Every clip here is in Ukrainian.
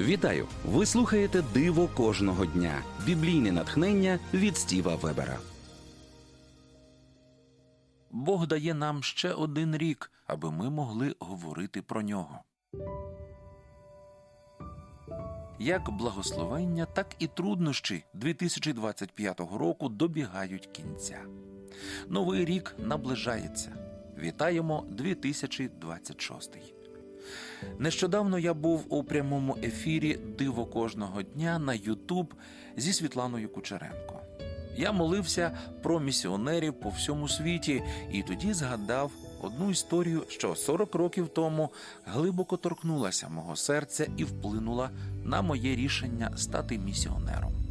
Вітаю! Ви слухаєте Диво кожного дня. Біблійне натхнення від Стіва Вебера. Бог дає нам ще один рік, аби ми могли говорити про нього. Як благословення, так і труднощі 2025 року добігають кінця. Новий рік наближається. Вітаємо 2026. Нещодавно я був у прямому ефірі Диво кожного дня на Ютуб зі Світланою Кучеренко. Я молився про місіонерів по всьому світі і тоді згадав одну історію, що 40 років тому глибоко торкнулася мого серця і вплинула на моє рішення стати місіонером.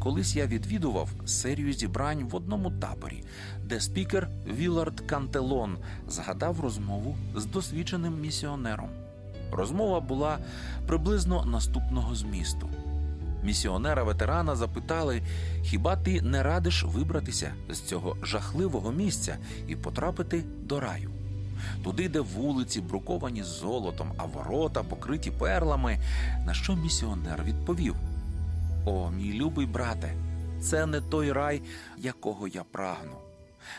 Колись я відвідував серію зібрань в одному таборі, де спікер Вілард Кантелон згадав розмову з досвідченим місіонером. Розмова була приблизно наступного змісту. Місіонера ветерана запитали: хіба ти не радиш вибратися з цього жахливого місця і потрапити до раю? Туди, де вулиці бруковані золотом, а ворота покриті перлами. На що місіонер відповів: О, мій любий брате, це не той рай, якого я прагну.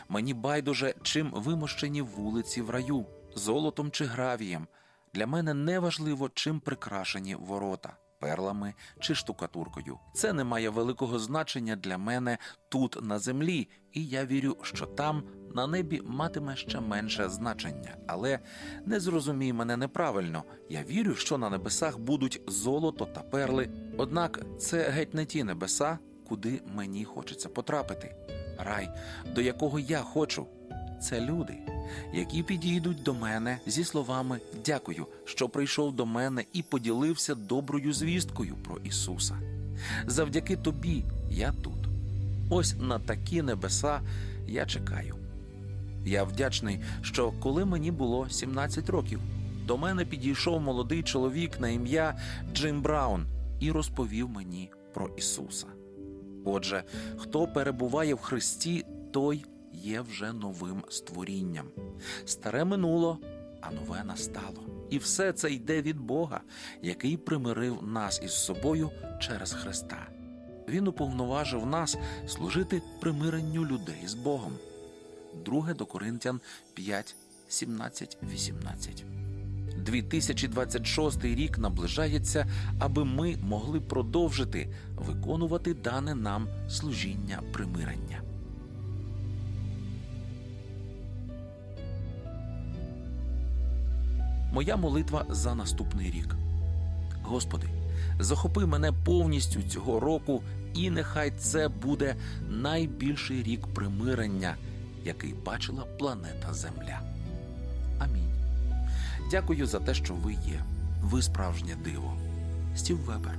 Мені байдуже, чим вимощені вулиці в раю, золотом чи гравієм. Для мене не важливо, чим прикрашені ворота перлами чи штукатуркою. Це не має великого значення для мене тут на землі, і я вірю, що там на небі матиме ще менше значення. Але не зрозумій мене неправильно. Я вірю, що на небесах будуть золото та перли. Однак це геть не ті небеса, куди мені хочеться потрапити. Рай, до якого я хочу, це люди, які підійдуть до мене зі словами Дякую, що прийшов до мене і поділився доброю звісткою про Ісуса. Завдяки тобі я тут. Ось на такі небеса я чекаю. Я вдячний, що коли мені було 17 років, до мене підійшов молодий чоловік на ім'я Джим Браун і розповів мені про Ісуса. Отже, хто перебуває в Христі, той є вже новим створінням. Старе минуло, а нове настало. І все це йде від Бога, який примирив нас із собою через Христа. Він уповноважив нас служити примиренню людей з Богом. 2 до Коринтян 5, 17, 18. 2026 рік наближається, аби ми могли продовжити виконувати дане нам служіння примирення. Моя молитва за наступний рік. Господи, захопи мене повністю цього року, і нехай це буде найбільший рік примирення, який бачила планета Земля. Амінь. Дякую за те, що ви є. Ви справжнє диво. Стів Вебер.